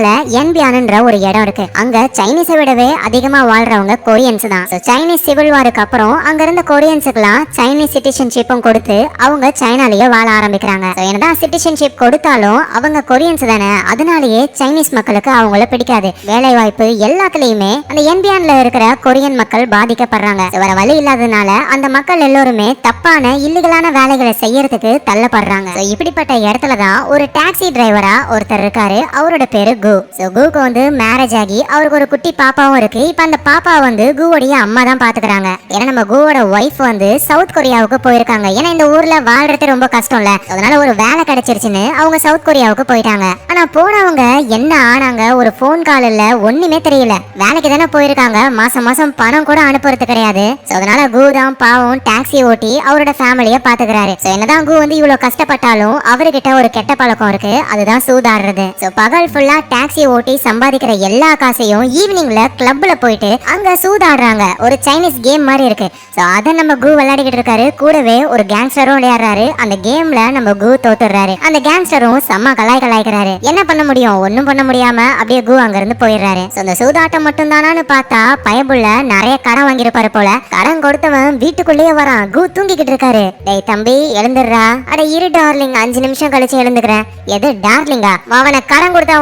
சைனால என்பியானுன்ற ஒரு இடம் இருக்கு. அங்க சைனீஸை விடவே அதிகமா வாழ்றவங்க கொரியன்ஸ் தான். சைனீஸ் சிவில் வாருக்கு அப்புறம் அங்க இருந்த கொரியன்ஸுக்குலாம் சைனீஸ் சிட்டிசன்ஷிப்பும் கொடுத்து அவங்க சைனாலேயே வாழ ஆரம்பிக்கிறாங்க. என்னதான் சிட்டிசன்ஷிப் கொடுத்தாலும் அவங்க கொரியன்ஸ் தானே அதனாலேயே சைனீஸ் மக்களுக்கு அவங்கள பிடிக்காது. வேலை வாய்ப்பு எல்லாத்துலயுமே அந்த என்பியான்ல இருக்கிற கொரியன் மக்கள் பாதிக்கப்படுறாங்க. வேற வழி இல்லாததுனால அந்த மக்கள் எல்லோருமே தப்பான இல்லீகலான வேலைகளை செய்யறதுக்கு தள்ளப்படுறாங்க. இப்படிப்பட்ட இடத்துல தான் ஒரு டாக்ஸி டிரைவரா ஒருத்தர் இருக்காரு. அவரோட பேரு கு ஸோ குக்கு வந்து மேரேஜ் ஆகி அவருக்கு ஒரு குட்டி பாப்பாவும் இருக்கு. இப்போ அந்த பாப்பா வந்து குவோடைய அம்மா தான் பாத்துக்கிறாங்க. ஏன்னா நம்ம குவோட ஒய்ஃப் வந்து சவுத் கொரியாவுக்கு போயிருக்காங்க. ஏன்னா இந்த ஊர்ல வாழ்றது ரொம்ப கஷ்டம்ல. அதனால ஒரு வேலை கிடைச்சிருச்சுன்னு அவங்க சவுத் கொரியாவுக்கு போயிட்டாங்க. ஆனா போனவங்க என்ன ஆனாங்க? ஒரு ஃபோன் கால் இல்ல ஒண்ணுமே தெரியல. வேலைக்கு தானே போயிருக்காங்க. மாசம் மாசம் பணம் கூட அனுப்புறது கிடையாது. ஸோ அதனால கு தான் பாவம் டாக்ஸி ஓட்டி அவரோட ஃபேமிலியை பாத்துக்கிறாரு. ஸோ என்னதான் கு வந்து இவ்வளவு கஷ்டப்பட்டாலும் அவர்கிட்ட ஒரு கெட்ட பழக்கம் இருக்கு. அதுதான் சூதாடுறது. ஸோ பகல் ஃபுல்லா டாக்ஸி ஓட்டி சம்பாதிக்கிற எல்லா காசையும் ஈவினிங்ல கிளப்ல போயிட்டு அங்க சூதாடுறாங்க. ஒரு சைனீஸ் கேம் மாதிரி இருக்கு. ஸோ அதை நம்ம கு விளையாடிக்கிட்டு இருக்காரு. கூடவே ஒரு கேங்ஸ்டரும் விளையாடுறாரு. அந்த கேம்ல நம்ம கு தோத்துடுறாரு. அந்த கேங்ஸ்டரும் செம்ம கலாய் கலாய்க்கிறாரு என்ன பண்ண முடியும்? ஒன்றும் பண்ண முடியாம அப்படியே கு அங்க இருந்து போயிடுறாரு. ஸோ அந்த சூதாட்டம் மட்டும் தானான்னு பார்த்தா பயபுள்ள நிறைய கடன் வாங்கியிருப்பாரு போல. கடன் கொடுத்தவன் வீட்டுக்குள்ளேயே வரான். கு தூங்கிக்கிட்டு இருக்காரு. டேய் தம்பி எழுந்துடுறா. அட இரு டார்லிங் அஞ்சு நிமிஷம் கழிச்சு எழுந்துக்கிறேன். எது டார்லிங்கா அவனை கடன் கொடுத்தா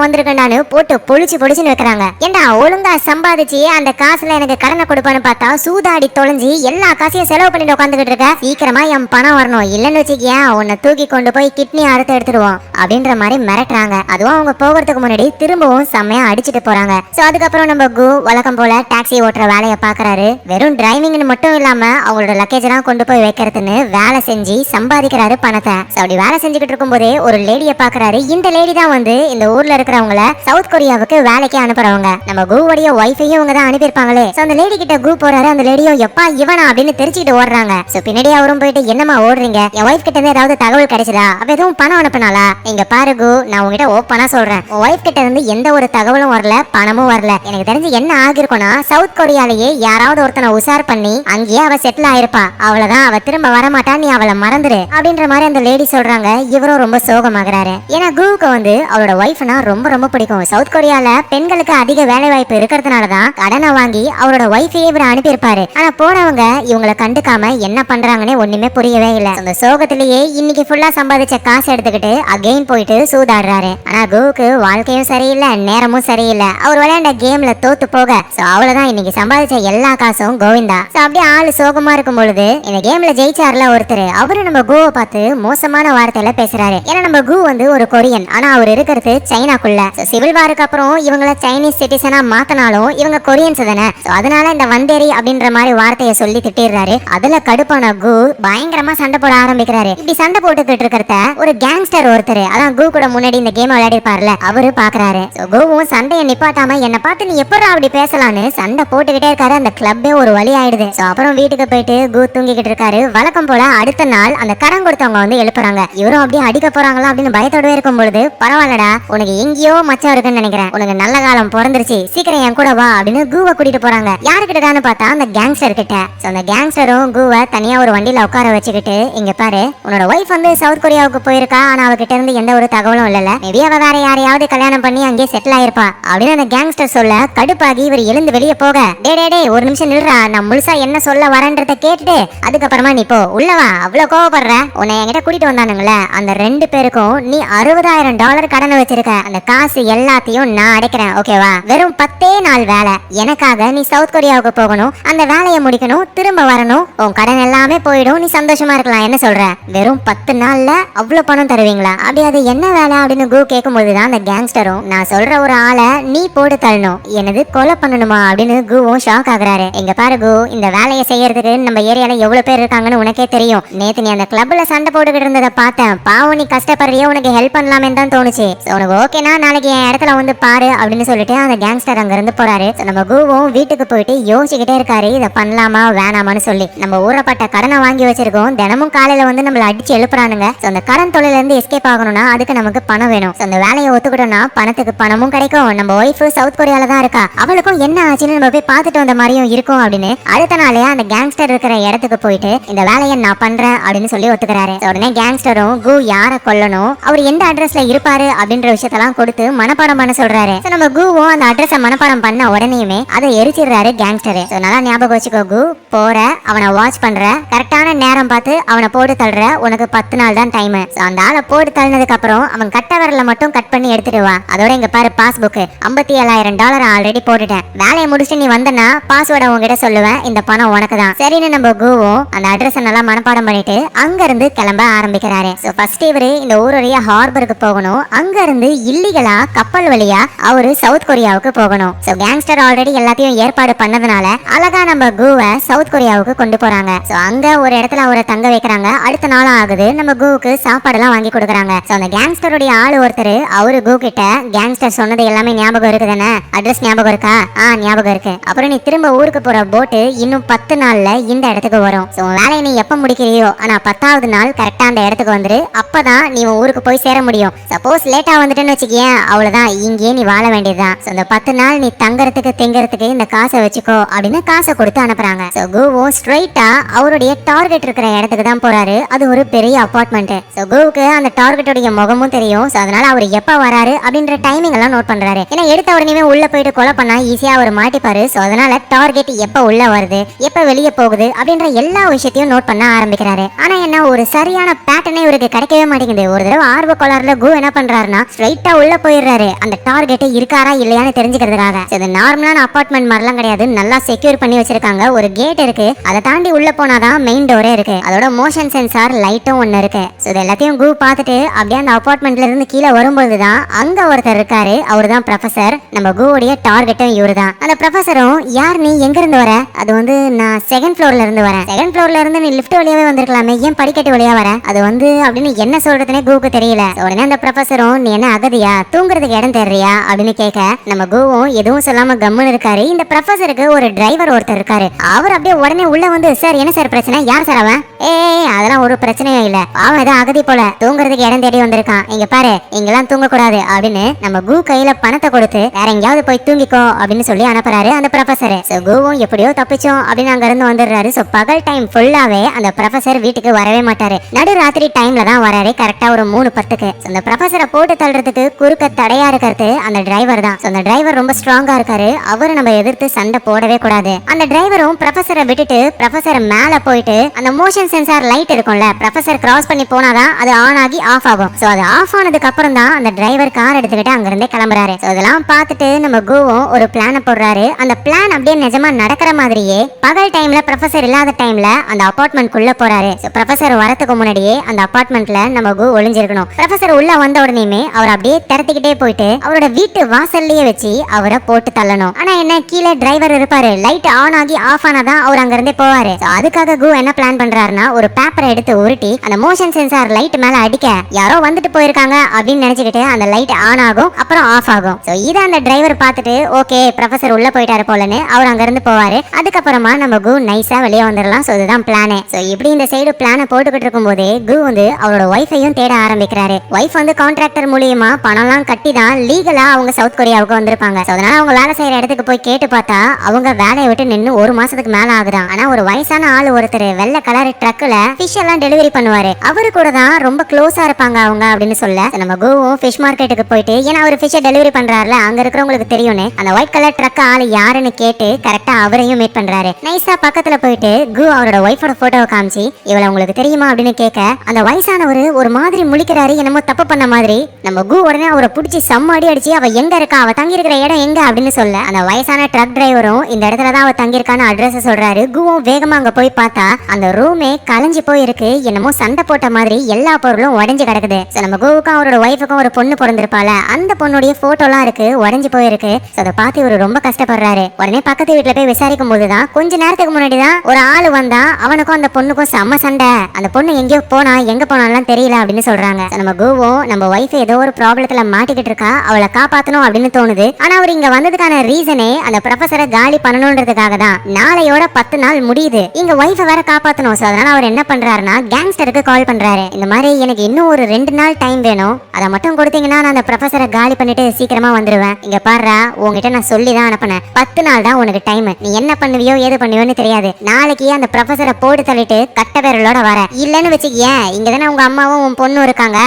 வந்திருக்கேன்டான்னு போட்டு பொழிச்சு பொழிச்சுன்னு வைக்கிறாங்க ஏண்டா ஒழுங்கா சம்பாதிச்சு அந்த காசுல எனக்கு கடனை கொடுப்பான்னு பார்த்தா சூதாடி தொலைஞ்சி எல்லா காசையும் செலவு பண்ணிட்டு உட்காந்துக்கிட்டு இருக்க. சீக்கிரமா என் பணம் வரணும். இல்லைன்னு வச்சுக்கியா உன்னை தூக்கி கொண்டு போய் கிட்னி அறுத்து எடுத்துடுவோம் அப்படின்ற மாதிரி மிரட்டுறாங்க. அதுவும் அவங்க போகிறதுக்கு முன்னாடி திரும்பவும் செம்மையா அடிச்சுட்டு போறாங்க. சோ அதுக்கப்புறம் நம்ம கு வழக்கம் போல டாக்ஸி ஓட்டுற வேலையை பாக்குறாரு வெறும் டிரைவிங்னு மட்டும் இல்லாம அவங்களோட லக்கேஜ் எல்லாம் கொண்டு போய் வைக்கிறதுன்னு வேலை செஞ்சு சம்பாதிக்கிறாரு பணத்தை. அப்படி வேலை செஞ்சுக்கிட்டு இருக்கும்போதே ஒரு லேடியை பாக்குறாரு இந்த லேடி தான் வந்து இந்த ஊர்ல இருக்கிறவங்கள சவுத் கொரியாவுக்கு வேலைக்கு அனுப்புறவங்க. நம்ம குவோடைய ஒய்ஃபையும் இவங்க தான் அனுப்பியிருப்பாங்களே. சோ அந்த லேடி கிட்ட கூ போறாரு அந்த லேடியும் எப்பா இவனா அப்படின்னு தெரிச்சுக்கிட்டு ஓடுறாங்க. சோ பின்னாடி அவரும் போயிட்டு என்னம்மா ஓடுறீங்க? என் ஒய்ஃப் கிட்ட இருந்து ஏதாவது தகவல் கிடைச்சதா? அப்ப எதுவும் பணம் அனுப்பினாலா இங்க பாரு கு நான் உங்ககிட்ட ஓப்பனா சொல்றேன். உன் ஒய்ஃப் கிட்ட இருந்து எந்த ஒரு தகவலும் வரல பணமும் வரல. எனக்கு தெரிஞ்சு என்ன ஆகிருக்கும்னா சவுத் கொரியாலேயே யாராவது ஒருத்தனை உசார் பண்ணி அங்கேயே அவ செட்டில் ஆயிருப்பா. அவ்வளவுதான் அவ திரும்ப வரமாட்டா நீ அவளை மறந்துரு. அப்படின்ற மாதிரி அந்த லேடி சொல்றாங்க. இவரும் ரொம்ப சோகமாகறாரு. ஏன்னா குருவுக்கு வந்து அவளோட ஒய்ஃப்னா ரொம்ப ரொம்ப பிடிக்கும். சவுத் கொரியால பெண்களுக்கு அதிக வேலை வாய்ப்பு இருக்கிறதுனால தான் கடனை வாங்கி அவரோட ஒய்ஃபையே இவர் அனுப்பியிருப்பாரு. ஆனா போனவங்க இவங்கள கண்டுக்காம என்ன பண்றாங்கன்னு ஒண்ணுமே புரியவே இல்ல. அந்த சோகத்திலேயே இன்னைக்கு ஃபுல்லா சம்பாதிச்ச காசு எடுத்துக்கிட்டு அகெயின் போயிட்டு சூதாடுறாரு. ஆனா குவுக்கு வாழ்க்கையும் சரியில்லை நேரமும் சரியில்லை. அவர் விளையாண்ட கேம்ல தோத்து போக. சோ அவ்வளவுதான். இன்னைக்கு சம்பாதிச்ச எல்லா காசும் கோவிந்தா. சோ அப்படியே ஆளு சோகமா இருக்கும் பொழுது இந்த கேம்ல ஜெயிச்சார்ல ஒருத்தர். அவரு நம்ம குவை பார்த்து மோசமான வார்த்தையில பேசுறாரு. ஏன்னா நம்ம கு வந்து ஒரு கொரியன். ஆனா அவர் இருக்கிறது சைனாக்குள்ள. சிவில் வாருக்கு அப்புறம் இவங்கள சைனீஸ் சிட்டிசனா மாத்தினாலும் இவங்க கொரியன்ஸ் தானே. அதனால இந்த வந்தேரி அப்படின்ற மாதிரி வார்த்தையை சொல்லி திட்டிடுறாரு. அதுல கடுப்பான கு பயங்கரமா சண்டை போட ஆரம்பிக்கிறாரு. இப்படி சண்டை போட்டுக்கிட்டு இருக்கிறத ஒரு கேங்ஸ்டர் ஒருத்தர் அதான் கு கூட முன்னாடி இந்த கேம் விளையாடிருப்பார்ல அவரு பாக்குறாரு. So, குவும் சண்டையை நிப்பாட்டாம என்ன பார்த்து நீ எப்படா அப்படி பேசலான்னு சண்டை போட்டுக்கிட்டே இருக்காரு. அந்த கிளப்பே ஒரு வழி ஆயிடுது. அப்புறம் வீட்டுக்கு போயிட்டு கு தூங்கிக்கிட்டு இருக்காரு. வழக்கம் போல அடுத்த நாள் அந்த கடன் கொடுத்தவங்க வந்து எழுப்புறாங்க. இவரும் அப்படியே அடிக்க போறாங்களா? அப்படின்னு பயத்தோடவே இருக்கும் பொழுது பரவாயில்லடா உனக்கு எங்கேயோ மச்சம் இருக்குன்னு நினைக்கிறேன். உனக்கு நல்ல காலம் பிறந்துருச்சு. சீக்கிரம் என் கூட வா அப்படின்னு கூவை கூட்டிட்டு போறாங்க. யாருக்கிட்டதான்னு பார்த்தா அந்த கேங்ஸ்டர் கிட்ட. அந்த கேங்ஸ்டரும் கூவை தனியா ஒரு வண்டியில உட்கார வச்சுக்கிட்டு இங்க பாரு உன்னோட ஒய்ஃப் வந்து சவுத் கொரியாவுக்கு போயிருக்கா. ஆனா அவகிட்ட இருந்து எந்த ஒரு தகவலும் இல்லல மேபி அவ வேற யாரையாவது கல்யாணம் பண்ணி அங்கேயே செட்டில் ஆயிருப்பா அப்படின்னு அந்த கேங்ஸ்டர் சொல்ல கடுப்பாகி இவர் எழுந்து வெளியே போக டே டே டே ஒரு நிமிஷம் நில்றா. நான் முழுசா என்ன சொல்ல வரேன்றத கேட்டுட்டு அதுக்கப்புறமா நீ போ. உள்ளவா அவ்வளவு கோவப்படுற. உன்னை என்கிட்ட கூட்டிட்டு வந்தானுங்களே. அந்த ரெண்டு பேருக்கும் நீ அறுபதாயிரம் டாலர் கடனை வச்சிருக்க. அந்த காசு எல்லாத்தையும் நான் அடைக்கிறேன் ஓகேவா வெறும் பத்தே நாள் வேலை. எனக்காக நீ சவுத் கொரியாவுக்கு போகணும் அந்த வேலையை முடிக்கணும் திரும்ப வரணும் உன் கடன் எல்லாமே போயிடும் நீ சந்தோஷமா இருக்கலாம். என்ன சொல்ற? வெறும் பத்து நாள்ல அவ்வளவு பணம் தருவீங்களா? அப்படி அது என்ன வேலை அப்படின்னு கு கேட்கும்போது தான் அந்த கேங்ஸ்டரும் நான் சொல்ற ஒரு ஆளை நீ போட்டு தள்ளணும். எனது கொலை பண்ணணுமா அப்படின்னு குவும் ஷாக் ஆகுறாரு. எங்க பாரு கு இந்த வேலையை செய்யறதுக்கு நம்ம ஏரியால எவ்வளவு பேர் இருக்காங்கன்னு உனக்கே தெரியும். நேத்து நீ அந்த கிளப்ல சண்டை போட்டுக்கிட்டு இருந்ததை பார்த்தேன். பாவம் நீ கஷ்டப்படுறியோ உனக்கு ஹெல்ப் பண்ணலாமே தான் தோணுச்சு. உனக்கு ஓகேனா நாளைக்கு என் இடத்துல வந்து பாரு அப்படின்னு சொல்லிட்டு அந்த கேங்ஸ்டர் அங்கிருந்து போறாரு. நம்ம குவும் வீட்டுக்கு போயிட்டு யோசிச்சுக்கிட்டே இருக்காரு. இதை பண்ணலாமா வேணாமான்னு சொல்லி. நம்ம ஊறப்பட்ட கடனை வாங்கி வச்சிருக்கோம். தினமும் காலையில வந்து நம்மள அடிச்சு எழுப்புறானுங்க. அந்த கடன் தொழில இருந்து எஸ்கேப் ஆகணும்னா அதுக்கு நமக்கு பணம் வேணும். அந்த வேலையை ஒத்துக்கிட்டோம்னா பணத்துக்கு பணமும் கிடைக்கும். நம்ம ஒய்ஃப் சவுத் கொரியால தான் இருக்கா. அவளுக்கும் என்ன ஆச்சுன்னு நம்ம போய் பார்த்துட்டு வந்த மாதிரியும் இருக்கும் அப்படின்னு அடுத்த நாளே அந்த கேங்ஸ்டர் இருக்கிற இடத்துக்கு போயிட்டு இந்த வேலையை நான் பண்றேன் அப்படின்னு சொல்லி ஒத்துக்கிறாரு. உடனே கேங்ஸ்டரும் கு யாரை கொல்லணும் அவர் எந்த அட்ரஸ்ல இருப்பாரு அப்படின்ற விஷயத்தெல்லாம் கொடுத்து மனப்பாடம் பண்ண சொல்றாரு. நம்ம குவும் அந்த அட்ரஸ மனப்பாடம் பண்ண உடனேயுமே அதை எரிச்சிடுறாரு கேங்ஸ்டர் சோ நல்லா ஞாபகம் வச்சுக்கோ கூ போற அவனை வாட்ச் பண்ற. கரெக்டான நேரம் பார்த்து அவனை போட்டு தள்ளுற. உனக்கு பத்து நாள் தான் டைம் அந்த ஆளை போட்டு தள்ளினதுக்கு அப்புறம் அவன் கட்ட வரல மட்டும் கட் பண்ணி எடுத்துட்டு வா. அதோட இங்க பாரு பாஸ்புக் ஐம்பத்தி ஏழாயிரம் டாலர் ஆல்ரெடி போட்டுட்டேன். வேலையை முடிச்சு நீ வந்தனா பாஸ்வேர்டை உங்ககிட்ட சொல்லுவேன். இந்த பணம் உனக்கு தான். சரின்னு நம்ம குவும் அந்த அட்ரஸை நல்லா மனப்பாடம் பண்ணிட்டு அங்க இருந்து கிளம்ப ஆரம்பிக்கிறாரு. ஃபர்ஸ்ட் இவரு இந்த ஊருடைய ஹார்பருக்கு போகணும். அங்க இருந்து இல்லீகலா கப்பல் வழியா அவரு சவுத் கொரியாவுக்கு போகணும். சோ கேங்ஸ்டர் ஆல்ரெடி எல்லாத்தையும் ஏற்பாடு பண்ணதுனால அழகா நம்ம கூவை சவுத் கொரியாவுக்கு கொண்டு போறாங்க. சோ அங்க ஒரு இடத்துல அவரை தங்க வைக்கிறாங்க. அடுத்த நாள் ஆகுது நம்ம கூவுக்கு சாப்பாடு எல்லாம் வாங்கி கொடுக்குறாங்க. சோ அந்த கேங்ஸ்டருடைய ஆள் ஒருத்தர் அவரு கூ கிட்ட கேங்ஸ்டர் சொன்னது எல்லாமே ஞாபகம் இருக்கு தானே? அட்ரஸ் ஞாபகம் இருக்கா? ஆ ஞாபகம் இருக்கு. அப்புறம் நீ திரும்ப ஊருக்கு போற போட்டு இன்னும் பத்து நாள்ல இந்த இடத்துக்கு வரும். சோ வேலையை நீ எப்ப முடிக்கிறியோ ஆனா பத்தாவது நாள் கரெக்டா அந்த இடத்துக்கு வந்துரு. அப்பதான் நீ உன் ஊருக்கு போய் சேர முடியும். சப்போஸ் லேட்டா வந்துட்டேன்னு வச்சுக்கேன் அவ்வளவுதான் இங்கே நீ வாழ வேண்டியதுதான். ஸோ இந்த பத்து நாள் நீ தங்கறதுக்கு திங்கறதுக்கு இந்த காசை வச்சுக்கோ அப்படின்னு காசை கொடுத்து அனுப்புறாங்க. ஸோ கூவும் ஸ்ட்ரைட்டா அவருடைய டார்கெட் இருக்கிற இடத்துக்கு தான் போறாரு. அது ஒரு பெரிய அபார்ட்மெண்ட் ஸோ கூவுக்கு அந்த டார்கெட்டோடைய முகமும் தெரியும். ஸோ அதனால அவர் எப்ப வராரு அப்படின்ற டைமிங் எல்லாம் நோட் பண்றாரு. ஏன்னா எடுத்த உடனே உள்ள போயிட்டு கொலை பண்ணா ஈஸியா அவர் மாட்டிப்பாரு. ஸோ அதனால டார்கெட் எப்ப உள்ள வருது எப்ப வெளியே போகுது அப்படின்ற எல்லா விஷயத்தையும் நோட் பண்ண ஆரம்பிக்கிறாரு. ஆனா என்ன ஒரு சரியான பேட்டர்னே இவருக்கு கிடைக்கவே மாட்டேங்குது. ஒரு தடவை ஆர்வ கோளாறுல கு என்ன பண்றாருன்னா ஸ்ட்ரைட்டா உள்ள போயிடுறாரு அந்த டார்கெட்டே இருக்காரா இல்லையான்னு தெரிஞ்சுக்கிறதுக்காக. இது நார்மலான அபார்ட்மெண்ட் மாதிரிலாம் கிடையாது. நல்லா செக்யூர் பண்ணி வச்சிருக்காங்க. ஒரு கேட் இருக்கு. அதை தாண்டி உள்ள போனாதான் மெயின் டோரே இருக்கு. அதோட மோஷன் சென்சார் லைட்டும் ஒன்று இருக்கு. ஸோ இது எல்லாத்தையும் கூ பார்த்துட்டு அப்படியே அந்த அபார்ட்மெண்ட்ல இருந்து கீழே வரும்போது தான் அங்க ஒருத்தர் இருக்காரு. அவர் தான் ப்ரொஃபசர் நம்ம குவோடைய டார்கெட்டும் இவரு தான். அந்த ப்ரொஃபசரும் யார் நீ? எங்க இருந்து வர? அது வந்து நான் செகண்ட் ஃப்ளோர்ல இருந்து வரேன். செகண்ட் ஃப்ளோர்ல இருந்து நீ லிஃப்ட் வழியாவே வந்திருக்கலாமே. ஏன் படிக்கட்டு வழியா வர? அது வந்து அப்படின்னு என்ன சொல்றதுனே கூவுக்கு தெரியல. உடனே அந்த ப்ரொஃபசரும் நீ என்ன அகதியா? தூங்குற தூங்குறதுக்கு இடம் தேடுறியா அப்படின்னு கேட்க நம்ம கூவும் எதுவும் சொல்லாம கம்முன்னு இருக்காரு. இந்த ப்ரொஃபஸருக்கு ஒரு டிரைவர் ஒருத்தர் இருக்காரு. அவர் அப்படியே உடனே உள்ள வந்து சார் என்ன சார் பிரச்சனை? யார் சார் அவன்? ஏ அதெல்லாம் ஒரு பிரச்சனையும் இல்ல. அவன் ஏதோ அகதி போல. தூங்குறதுக்கு இடம் தேடி வந்திருக்கான். இங்க பாரு இங்கெல்லாம் தூங்க கூடாது அப்படின்னு நம்ம கூ கையில பணத்தை கொடுத்து வேற எங்கேயாவது போய் தூங்கிக்கோ. அப்படின்னு சொல்லி அனுப்புறாரு அந்த ப்ரொஃபசர் சோ கூவும் எப்படியோ தப்பிச்சோம் அப்படின்னு அங்க இருந்து வந்துடுறாரு. சோ பகல் டைம் ஃபுல்லாவே அந்த ப்ரொஃபசர் வீட்டுக்கு வரவே மாட்டாரு. நடு ராத்திரி டைம்ல தான் வராரு. கரெக்டா ஒரு மூணு பத்துக்கு. அந்த ப்ரொஃபசரை போட்டு தள்ளுறதுக்கு குறுக்க தடையா இருக்கிறது அந்த டிரைவர் தான். அந்த டிரைவர் ரொம்ப ஸ்ட்ராங்கா இருக்காரு. அவரு நம்ம எதிர்த்து சண்டை போடவே கூடாது. அந்த டிரைவரும் ப்ரொஃபஸரை விட்டுட்டு ப்ரொஃபஸர் மேல போயிட்டு அந்த மோஷன் சென்சார் லைட் இருக்கும்ல ப்ரொஃபசர் கிராஸ் பண்ணி போனாதான் அது ஆன் ஆகி ஆஃப் ஆகும். சோ அது ஆஃப் ஆனதுக்கு அப்புறம் தான் அந்த டிரைவர் கார் எடுத்துக்கிட்டு அங்கிருந்தே கிளம்புறாரு. So, இதெல்லாம் பார்த்துட்டு நம்ம கோவும் ஒரு பிளான போடுறாரு. அந்த பிளான் அப்படியே நிஜமா நடக்கிற மாதிரியே பகல் டைம்ல ப்ரொஃபசர் இல்லாத டைம்ல அந்த அபார்ட்மெண்ட் குள்ள போறாரு. ப்ரொஃபசர் வரதுக்கு முன்னாடியே அந்த அபார்ட்மெண்ட்ல நம்ம கோ ஒளிஞ்சிருக்கணும். ப்ரொஃபசர் உள்ள வந்த உடனேயுமே அவர் அப்படியே திறத்திக்கிட்டே போயிட்டு அவரோட வீட்டு வாசல்லயே வச்சு அவரை போட்டு தள்ளணும். ஆனா என்ன கீழே டிரைவர் இருப்பாரு. லைட் ஆன் ஆகி ஆஃப் ஆனாதான் அவர் அங்க இருந்தே போவாரு அதுக்காக கு என்ன பிளான் பண்றாருன்னா ஒரு பேப்பரை எடுத்து உருட்டி அந்த மோஷன் சென்சார் லைட் மேல அடிக்க யாரோ வந்துட்டு போயிருக்காங்க அப்படின்னு நினைச்சுக்கிட்டு அந்த லைட் ஆன் ஆகும் அப்புறம் ஆஃப் ஆகும். சோ இதை அந்த டிரைவர் பார்த்துட்டு ஓகே ப்ரொஃபசர் உள்ள போயிட்டாரு போலன்னு அவர் அங்க இருந்து போவாரு. அதுக்கப்புறமா நம்ம கு நைஸா வெளியே வந்துடலாம். சோ இதுதான் பிளானே சோ இப்படி இந்த சைடு பிளானை போட்டுக்கிட்டு இருக்கும் போதே கு வந்து அவரோட ஒய்ஃபையும் தேட ஆரம்பிக்கிறாரு. ஒய்ஃப் வந்து கான்ட்ராக்டர் மூலியமா பணம்லாம் கட்டி தான் லீகலா அவங்க சவுத் கொரியாவுக்கு வந்திருப்பாங்க. So, அதனால அவங்க வேலை செய்யற இடத்துக்கு போய் கேட்டு பார்த்தா அவங்க வேலையை விட்டு நின்னு ஒரு மாசத்துக்கு மேல ஆகுதான். ஆனா ஒரு வயசான ஆள் ஒருத்தர் வெள்ளை கலர் ட்ரக்ல ஃபிஷ் எல்லாம் டெலிவரி பண்ணுவாரு. அவரு கூட தான் ரொம்ப க்ளோஸா இருப்பாங்க அவங்க அப்படின்னு சொல்ல. நம்ம கோவும் ஃபிஷ் மார்க்கெட்டுக்கு போயிட்டு ஏன்னா அவர் ஃபிஷ்ஷை டெலிவரி பண்றாருல அங்க இருக்கிறவங்களுக்கு தெரியும்னு. அந்த ஒயிட் கலர் ட்ரக் ஆள் யாருன்னு கேட்டு கரெக்டா அவரையும் மீட் பண்றாரு. நைஸா பக்கத்துல போயிட்டு கு அவரோட ஒய்ஃபோட போட்டோவை காமிச்சு இவளை உங்களுக்கு தெரியுமா? அப்படின்னு கேட்க அந்த வயசானவர் ஒரு மாதிரி முழிக்கிறாரு என்னமோ தப்பு பண்ண மாதிரி. நம்ம கு உடனே அவரை பிடிச்சி செம்ம அடி அடிச்சு அவ எங்க இருக்கா? அவ தங்கி இருக்கிற இடம் எங்க? அப்படின்னு சொல்ல. அந்த வயசான ட்ரக் டிரைவரும் இந்த இடத்துல தான் அவ தங்கியிருக்கான்னு அட்ரஸ் சொல்றாரு. குவும் வேகமா அங்க போய் பார்த்தா அந்த ரூமே கலைஞ்சு போயிருக்கு. என்னமோ சண்டை போட்ட மாதிரி எல்லா பொருளும் உடஞ்சு கிடக்குது. நம்ம குவுக்கும் அவரோட ஒய்ஃபுக்கும் ஒரு பொண்ணு பிறந்திருப்பால. அந்த பொண்ணுடைய போட்டோலாம் இருக்கு உடஞ்சு போயிருக்கு. So, அதை பார்த்து இவர் ரொம்ப கஷ்டப்படுறாரு. உடனே பக்கத்து வீட்டுல போய் விசாரிக்கும் போதுதான் கொஞ்ச நேரத்துக்கு முன்னாடி தான் ஒரு ஆள் வந்தா அவனுக்கும் அந்த பொண்ணுக்கும் செம்ம சண்டை. அந்த பொண்ணு எங்கேயோ போனா எங்க போனாலும் தெரியல அப்படின்னு சொல்றாங்க. நம்ம குவும் நம்ம ஒய்ஃப் ஏதோ ஒரு ப்ராப்ளத்துல மாட்டிக்கிட்டு இருக்கா அவளை காப்பாத்தணும் அப்படின்னு தோணுது. ஆனா அவர் இங்க வந்ததுக்கான ரீசனே அந்த ப்ரொஃபசரை காலி பண்ணணும்ன்றதுக்காக தான் நாளையோட பத்து நாள் முடியுது. இங்க ஒய்ஃபை வேற காப்பாத்தணும். So, அதனால அவர் என்ன பண்றாருன்னா கேங்ஸ்டருக்கு கால் பண்றாரு. இந்த மாதிரி எனக்கு இன்னும் ஒரு ரெண்டு நாள் டைம் வேணும். அதை மட்டும் கொடுத்தீங்கன்னா நான் அந்த ப்ரொஃபசரை காலி பண்ணிட்டு சீக்கிரமா வந்துருவேன். இங்க பாடுறா உங்ககிட்ட நான் சொல்லி தான் அனுப்பினேன். பத்து நாள் தான் உனக்கு டைம் நீ என்ன பண்ணுவியோ ஏது பண்ணுவியோன்னு தெரியாது. நாளைக்கு அந்த ப்ரொஃபஸரை போட்டு தள்ளிட்டு கட்ட விரலோட வர. இல்லன்னு வச்சுக்கிய இங்க தானே உங்க அம்மாவும் உன் பொண்ணும் இருக்காங்க.